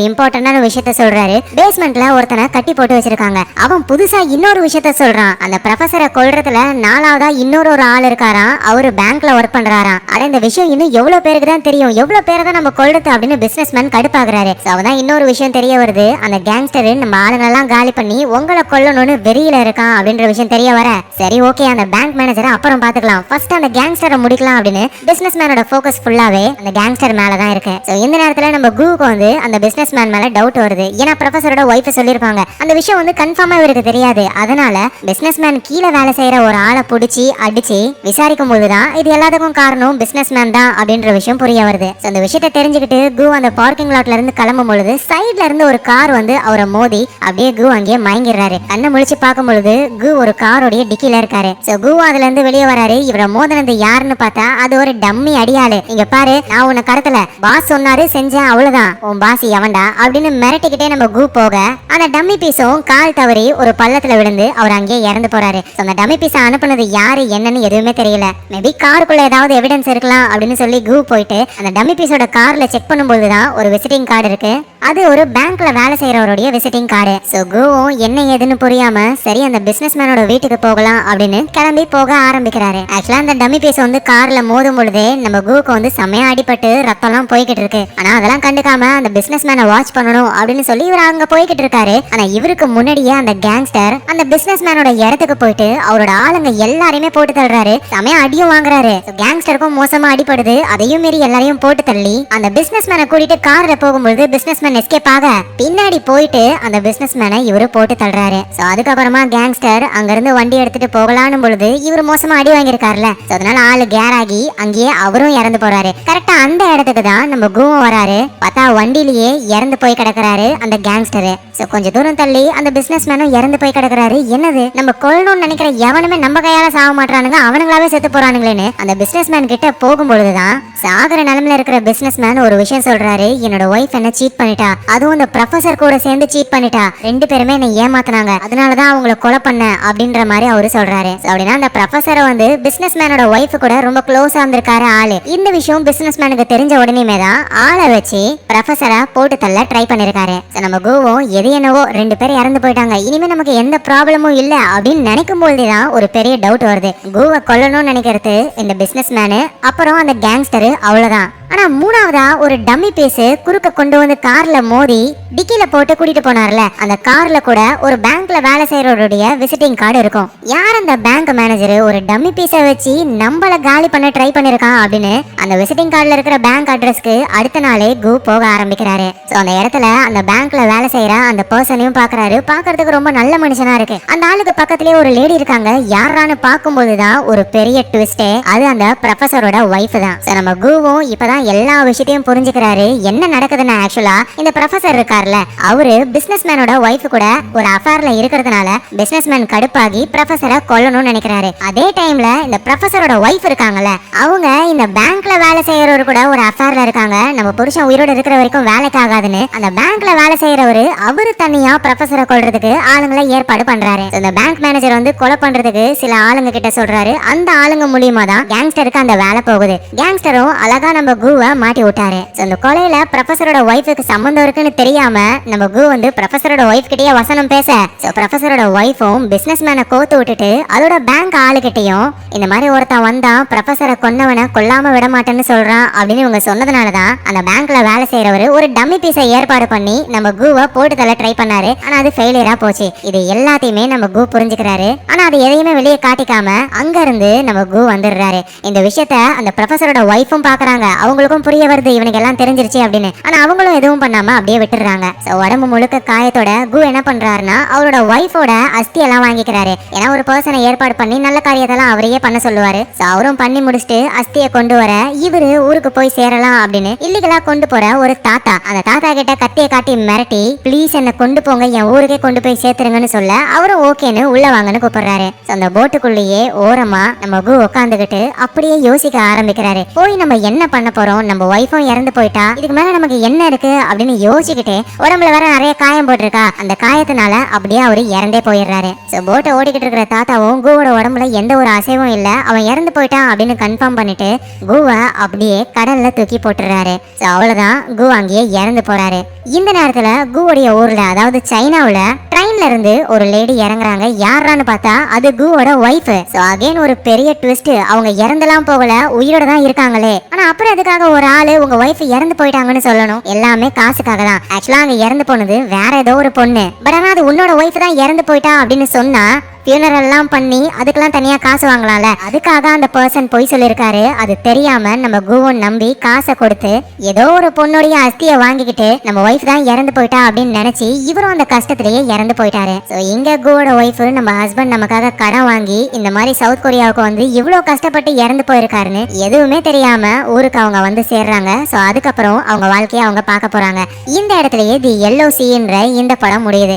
இம்பார்ட்டன்ட் இம்பார்ட்டன்டான விஷயத்த சொல்றாரு. பேஸ்மெண்ட்ல ஒருத்தனை கட்டி போட்டு வச்சிருக்காங்க. அவன் புதுசா இன்னொரு விஷயத்த சொல்றான். அந்த ப்ரொஃபசரை கொள்றதுல நாலாவதா இன்னொரு ஒரு ஆள் இருக்காராம். அவரு பேங்க்ல ஒர்க் பண்றாராம். அட இந்த விஷயம் இன்னும் எவ்வளவு பேருக்கு தான் தெரியும். எவ்வளவு பேரை தான் நம்ம கொள்றது அப்படின்னு பிசினஸ் மேன் கடுப்பாக்குறாரு அவதான் இன்னொரு விஷயம் தெரிய வருது. அந்த கேங்ஸ்டர் நம்ம ஆளுங்கெல்லாம் காலி பண்ணி உங்களை கொல்லணும்னு வெறியில இருக்கான் அப்படின்ற விஷயம் தெரிய வர. சரி ஓகே அந்த பேங்க் மேனேஜரை அப்புறம் பாத்துக்கலாம். ஃபர்ஸ்ட் அந்த கேங்ஸ்டரை முடிக்கலாம் அப்படின்னு பிசினஸ் மேனோட ஃபோக்கஸ் ஃபுல்லாவே அந்த கேங்ஸ்டர் மேல தான் இருக்கு. ஸோ இந்த நேரத்துல நம்ம கூவுக்கு வந்து அந்த பிசினஸ் மேன் மேல டவுட் வருது. ஏன்னா ப்ரொஃபஸரோட ஒய்ஃபை சொல்லியிருப்பாங்க. அந்த விஷயம் வந்து கன்ஃபார்மாக இவருக்கு தெரியாது. அதனால பிஸ்னஸ் மேன் கீழே வேலை செய்யற ஒரு ஆளை பிடிச்சி அடிச்சு விசாரிக்கும் போது தான் இது எல்லாத்துக்கும் காரணம் பிஸ்னஸ் மேன் தான் அப்படின்ற விஷயம் புரிய வருது. அந்த விஷயத்தை தெரிஞ்சுக்கிட்டு கு அந்த பார்க்கிங் லாட்ல இருந்து கிளம்பும் பொழுது சைட்ல இருந்து ஒரு கார் வந்து அவரை மோதி அப்படியே கு அங்கேயே மயங்கிடுறாரு. கண்ணை முழிச்சு பார்க்கும் பொழுது கு ஒரு காரோடைய டிக்கில இருக்காரு. சோ கு அதுல இருந்து வெளியே வராரு. இவரை மோதினது யாருன்னு பார்த்தா அது ஒரு டம்மி அடியாளு. இங்க பாரு நான் உன்னை கடத்தல. பாஸ் சொன்னாரு செஞ்சேன் அவ்வளவுதான். உன் பாஸ் எவன்டா? அப்படின்னு மிரட்டிக்கிட்டே நம்ம கூ போக அந்த டம்மி பீஸும் கால் தவறி ஒரு பள்ளத்துல விழுந்து அவர் அங்கேயே இறந்து போறாரு. அந்த டம்மி பீஸை அனுப்புனது யாரு என்னன்னு எதுவுமே தெரியல. மேபி காருக்குள்ள ஏதாவது எவிடன்ஸ் இருக்கலாம் அப்படின்னு சொல்லி கூ போயிட்டு அந்த டம்மி பீஸோட கார்ல செக் பண்ணும்போது தான் ஒரு விசிட்டிங் கார்டு இருக்கு. அது ஒரு பேங்க்ல வேலை செய்யறவருடைய விசிட்டிங் கார்டு ஸோ குவும் என்ன ஏதுன்னு புரியாம சரி அந்த பிசினஸ் மேனோட வீட்டுக்கு போகலாம் அப்படின்னு கிளம்பி போக ஆரம்பிக்கிறாரு. ஆக்சுவலா அந்த டம்மி பீஸ் வந்து கார்ல மோதும் பொழுதே நம்ம குவுக்கு வந்து செமையா அடிபட்டு ரத்தம்லாம் போய்கிட்டு இருக்கு. ஆனா அதெல்லாம் கண்டுக்காம அந்த பிசினஸ் மேனை வாட்ச் பண்ணணும் அப்படின்னு சொல்லி இவர் அங்க போய்கிட்டு இருக்காரு. ஆனா இவருக்கு முன்னாடியே அந்த கேங்ஸ்டர் அந்த பிசினஸ் மேனோட இடத்துக்கு போயிட்டு அவரோட ஆளுங்க எல்லாரையுமே போட்டு தள்ளுறாரு. செமையா அடியும் வாங்குறாரு. கேங்ஸ்டருக்கும் மோசமா அடிபடுது. அதையும் மீறி எல்லாரையும் போட்டு தள்ளி அந்த பிசினஸ் மேனை கூட்டிட்டு கார்ல போகும்போது பிசினஸ் மேன் எஸ்கேப் ஆக பின்னாடி போயிட்டு அந்த பிசினஸ் மேனை இவரு போட்டு தள்ளுறாரு. சோ அதுக்கப்புறமா கேங்ஸ்டர் அங்கிருந்து வண்டி எடுத்துட்டு போகலான்னு பொழுது இவர் மோசமா அடி வாங்கியிருக்காருல சோ அதனால ஆளு கேர் ஆகி அங்கேயே அவரும் இறந்து போறாரு. கரெக்டா அந்த இடத்துக்கு தான் நம்ம கூவம் வராரு. பார்த்தா வண்டிலேயே இறந்து போய் கிடக்குறாரு அந்த கேங்ஸ்டரு சோ கொஞ்சம் தூரம் தள்ளி அந்த பிசினஸ் மேனும் இறந்து போய் கிடக்குறாரு. என்னது? நம்ம கொள்ளணும்னு நினைக்கிற எவனுமே நம்ம கையால சாக மாட்டானுங்க அவனுங்களாவே செத்து போறானுங்களேன்னு. அந்த பிசினஸ் மேன் கிட்ட போகும்பொழுதுதான் சாகுற நிலைமையில இருக்கிற பிசினஸ் மேன் ஒரு விஷயம் சொல்றாரு. என்னோட ஒய்ஃப் என்ன சீட் பண்ணிட்டா. அதுவும் இந்த ப்ரொஃபசர் கூட சேர்ந்து சீட் பண்ணிட்டா. ரெண்டு பேருமே என்னை ஏமாத்துனாங்க. அதனாலதான் அவங்கள கொலை பண்ண அப்படின்ற மாதிரி அவரு சொல்றாரு. அப்படின்னா அந்த ப்ரொஃபசரை வந்து பிசினஸ் மேனோட ஒய்ஃப் கூட ரொம்ப க்ளோஸா இருந்திருக்காரு ஆளு. இந்த விஷயம் பிசினஸ் மேனுக்கு தெரிஞ்ச உடனேமே தான் ஆளை வச்சு ப்ரொஃபசரா போட்டு தள்ள ட்ரை பண்ணிருக்காரு. நம்ம கோவும் எது என்னவோ ரெண்டு பேரும் இறந்து போயிட்டாங்க. இனிமே நமக்கு எந்த ப்ராப்ளமும் இல்ல அப்படின்னு நினைக்கும் போதுதான் ஒரு பெரிய டவுட் வருது. கோவை கொல்லணும்னு நினைக்கிறது இந்த பிசினஸ் மேனு அப்புறம் அந்த கேங்ஸ்டரு அவ்வளவுதான். மூணாவதா ஒரு டம்மி பீஸ் குறுக்க கொண்டு வந்து கார்ல மோதி டிக்கில போட்டு கூட்டிட்டு போனார்ல. அந்த கார்ல கூட ஒரு பேங்க்ல வேலை செய்யறவருடைய விசிட்டிங் கார்டு இருக்கும். யார் அந்த பேங்க் மேனேஜர்? ஒரு டம்மி பீஸை வச்சு நம்மள காலி பண்ண ட்ரை பண்ணிருக்கான் அப்படின்னு அந்த விசிட்டிங் கார்டுல இருக்கிற பேங்க் அட்ரஸ்க்கு அடுத்த நாளே கு போக ஆரம்பிக்கிறாரு. சோ அந்த இடத்துல அந்த பேங்க்ல வேலை செய்யற அந்த பர்சனையும் பாக்குறாரு. பாக்குறதுக்கு ரொம்ப நல்ல மனுஷனா இருக்கு. அந்த ஆளுக்கு பக்கத்துலயே ஒரு லேடி இருக்காங்க. யாரான்னு பார்க்கும்போதுதான் ஒரு பெரிய ட்விஸ்டே அது அந்த ப்ரொஃபஸரோட ஒய்ஃப் தான். நம்ம குவும் இப்பதான் எல்லா விஷயத்தையும் புரிஞ்சுக்கிறாரு. என்ன நடக்குதுன்னு ஆக்சுவலா இந்த ப்ரொஃபசர் இருக்கார்ல அவரு பிசினஸ் மேனோட ஒய்ஃப் கூட ஒரு அஃபேர்ல இருக்கிறதுனால பிசினஸ் மேன் கடுப்பாகி ப்ரொஃபசரை கொல்லணும்னு நினைக்கிறாரு. அதே டைம்ல இந்த ப்ரொஃபசரோட ஒய்ஃப் இருக்காங்கல்ல அவங்க இந்த பேங்க்ல வேலை செய்யறவர் கூட ஒரு அஃபேர்ல இருக்காங்க. நம்ம புருஷன் உயிரோட இருக்கிற வரைக்கும் வேலைக்கு ஆகாதுன்னு அந்த பேங்க்ல வேலை செய்யறவரு அவரு தனியா ப்ரொஃபசரை கொள்றதுக்கு ஆளுங்களை ஏற்பாடு பண்றாரு. இந்த பேங்க் மேனேஜர் வந்து கொலை பண்றதுக்கு சில ஆளுங்க கிட்ட சொல்றாரு. அந்த ஆளுங்க மூலியமா தான் கேங்ஸ்டருக்கு அந்த வேலை போகுது. கேங்ஸ்டரும் அழகா நம்ம குவை மாட்டி விட்டாரு. So, இந்த கொலையில ப்ரொஃபஸரோட ஒய்ஃபுக்கு சம்மந்தம் இருக்குன்னு தெரியாம நம்ம குரு வந்து ப்ரொஃபஸரோட ஒய்ஃப் கிட்டயே வசனம் பேச. ஸோ ப்ரொஃபஸரோட ஒய்ஃபும் பிசினஸ் மேனை கோத்து விட்டுட்டு அதோட பேங்க் ஆளுகிட்டையும் இந்த மாதிரி ஒருத்தன் வந்தான் ப்ரொஃபஸரை கொன்னவனை கொல்லாம விட மாட்டேன்னு சொல்றான் அப்படின்னு இவங்க சொன்னதுனால தான் அந்த பேங்க்ல வேலை செய்யறவர் ஒரு டம்மி பீஸை ஏற்பாடு பண்ணி நம்ம குருவை போட்டு தள்ள ட்ரை பண்ணாரு. ஆனா அது ஃபெயிலியரா போச்சு. இது எல்லாத்தையுமே நம்ம குரு புரிஞ்சுக்கிறாரு. ஆனா அது எதையுமே வெளியே காட்டிக்காம அங்க இருந்து நம்ம குரு வந்துடுறாரு. இந்த விஷயத்த அந்த ப்ரொஃபஸரோட ஒய்ஃபும் பாக்குறாங்க. அவங்களும் அவங்களுக்கும் புரிய வருது. இவனுக்கு எல்லாம் தெரிஞ்சிருச்சு அப்படின்னு. ஆனா அவங்களும் எதுவும் பண்ணாம அப்படியே விட்டுறாங்க உடம்பு முழுக்க காயத்தோட கு என்ன பண்றாருன்னா அவரோட ஒய்ஃபோட அஸ்தி எல்லாம் வாங்கிக்கிறாரு. ஏன்னா ஒரு பர்சனை ஏற்பாடு பண்ணி நல்ல காரியத்தெல்லாம் அவரையே பண்ண சொல்லுவாரு. அவரும் பண்ணி முடிச்சுட்டு அஸ்தியை கொண்டு வர இவரு ஊருக்கு போய் சேரலாம் அப்படின்னு இல்லீகலா கொண்டு போற ஒரு தாத்தா. அந்த தாத்தா கிட்ட கத்தியை காட்டி மிரட்டி ப்ளீஸ் என்ன கொண்டு போங்க. என் ஊருக்கே கொண்டு போய் சேர்த்துருங்கன்னு சொல்ல அவரும் ஓகேன்னு உள்ள வாங்கன்னு கூப்பிடுறாரு. அந்த போட்டுக்குள்ளேயே ஓரமா நம்ம கு உட்காந்துக்கிட்டு அப்படியே யோசிக்க ஆரம்பிக்கிறாரு. போய் நம்ம என்ன பண்ண போறோம்? போறோம் நம்ம ஒய்ஃபும் இறந்து போயிட்டா இதுக்கு மேல நமக்கு என்ன இருக்கு அப்படின்னு யோசிச்சுக்கிட்டே உடம்புல வேற நிறைய காயம் போட்டிருக்கா. அந்த காயத்தினால அப்படியே அவரு இறந்தே போயிடுறாரு. சோ போட்டை ஓடிக்கிட்டு இருக்கிற தாத்தாவும் கூவோட உடம்புல எந்த ஒரு அசைவும் இல்ல. அவன் இறந்து போயிட்டான் அப்படின்னு கன்ஃபார்ம் பண்ணிட்டு கூவை அப்படியே கடல்ல தூக்கி போட்டுறாரு சோ அவ்வளவுதான் கூ அங்கேயே இறந்து போறாரு. இந்த நேரத்துல கூவுடைய ஊர்ல அதாவது சைனாவுல ட்ரெயின்ல இருந்து ஒரு லேடி இறங்குறாங்க. யாரான்னு பார்த்தா அது கூவோட ஒய்ஃப் சோ அகைன் ஒரு பெரிய ட்விஸ்ட் அவங்க இறந்தெல்லாம் போகல உயிரோட தான் இருக்காங்களே. ஆனா அப்புறம் ஒரு ஆளு உங்க ஒய்ஃப் இறந்து போயிட்டாங்கன்னு சொல்லணும். எல்லாமே காசுக்காக தான் ஆக்சுவலா அங்க இறந்து போனது வேற ஏதோ ஒரு பொண்ணு. பட் ஆனா அது உன்னோட ஒய்ஃப் தான் இறந்து போயிட்டா அப்படின்னு சொன்னா ஃபியூனரெல்லாம் பண்ணி அதுக்கெல்லாம் தனியாக காசு வாங்கலாம்ல. அதுக்காக அந்த பர்சன் பொய் சொல்லியிருக்காரு அது தெரியாம நம்ம கூவன் நம்பி காசை கொடுத்து ஏதோ ஒரு பொண்ணுடைய அஸ்தியை வாங்கிக்கிட்டு நம்ம ஒய்ஃப் தான் இறந்து போயிட்டா அப்படின்னு நினைச்சு இவரும் அந்த கஷ்டத்திலேயே இறந்து போயிட்டாரு. ஸோ இங்க கூவோட ஒய்ஃப் நம்ம ஹஸ்பண்ட் நமக்காக கடன் வாங்கி இந்த மாதிரி சவுத் கொரியாவுக்கு வந்து இவ்வளோ கஷ்டப்பட்டு இறந்து போயிருக்காருன்னு எதுவுமே தெரியாம ஊருக்கு அவங்க வந்து சேர்றாங்க. ஸோ அதுக்கப்புறம் அவங்க வாழ்க்கையை அவங்க பார்க்க போறாங்க. இந்த இடத்துலயே தி எல்லோ சீன்ற இந்த படம் முடியுது.